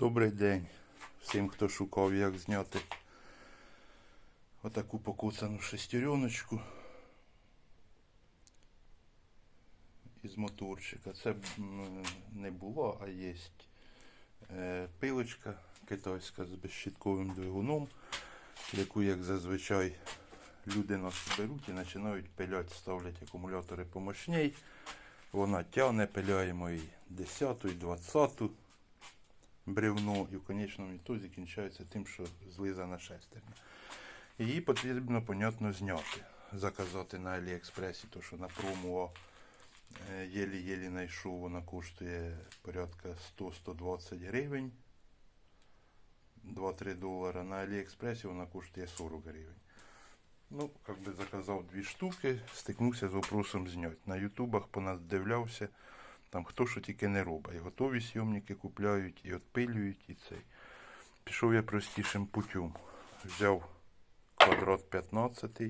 Добрий день всім, хто шукав, як зняти отаку покуцану шестереночку із моторчика. Це не було, а є е, пилочка китайська з безщітковим двигуном, яку, як зазвичай, люди нас беруть і починають пиляти, ставлять акумулятори помощній. Вона тягне, пиляємо і 10, і 20 бревно, і в конечному ітозі кінчається тим, що злизана шестерня. Її потрібно, понятно, зняти. Заказати на Аліекспресі, то що на промо е, єлі-єлі знайшов, вона коштує порядка 100-120 гривень. 2-3 долара. На Аліекспресі вона коштує 40 гривень. Ну, як би заказав дві штуки, стикнувся з вопросом зняти. На ютубах понадивлявся, там хто що тільки не робить. І готові сйомники купляють, і відпилюють, і цей. Пішов я простішим путем. Взяв квадрат 15,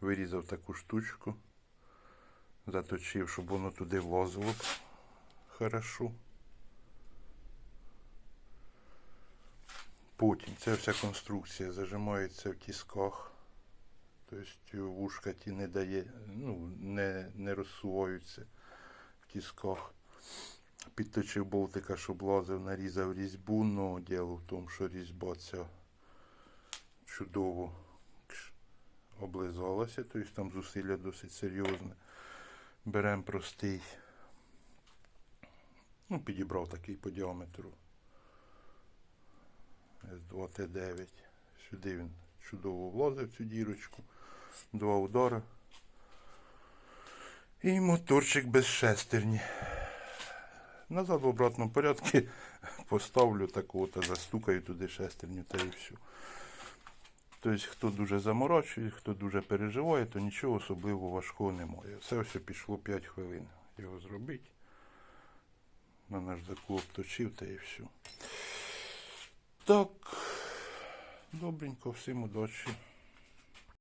вирізав таку штучку, заточив, щоб воно туди влазило хорошо. Потім ця вся конструкція зажимається в тисках. Тобто вушка ті не дає, ну, не, не розсуваються в. Підточив болтика, щоб лазив, нарізав різьбу, но діло в тому, що різьба ця чудово облизалася, тобто там зусилля досить серйозне. Беремо простий, ну, підібрав такий по діаметру. С2 Т9. Сюди він чудово влазив цю дірочку. Два удари. І моторчик без шестерні. Назад в обратному порядку поставлю такого та застукаю туди шестерню та і все. Тобто, хто дуже заморочує, хто дуже переживає, то нічого особливо важкого немає. Це все пішло 5 хвилин його зробити. На наш заклоп точив та і все. Так, добренько, всім удачі.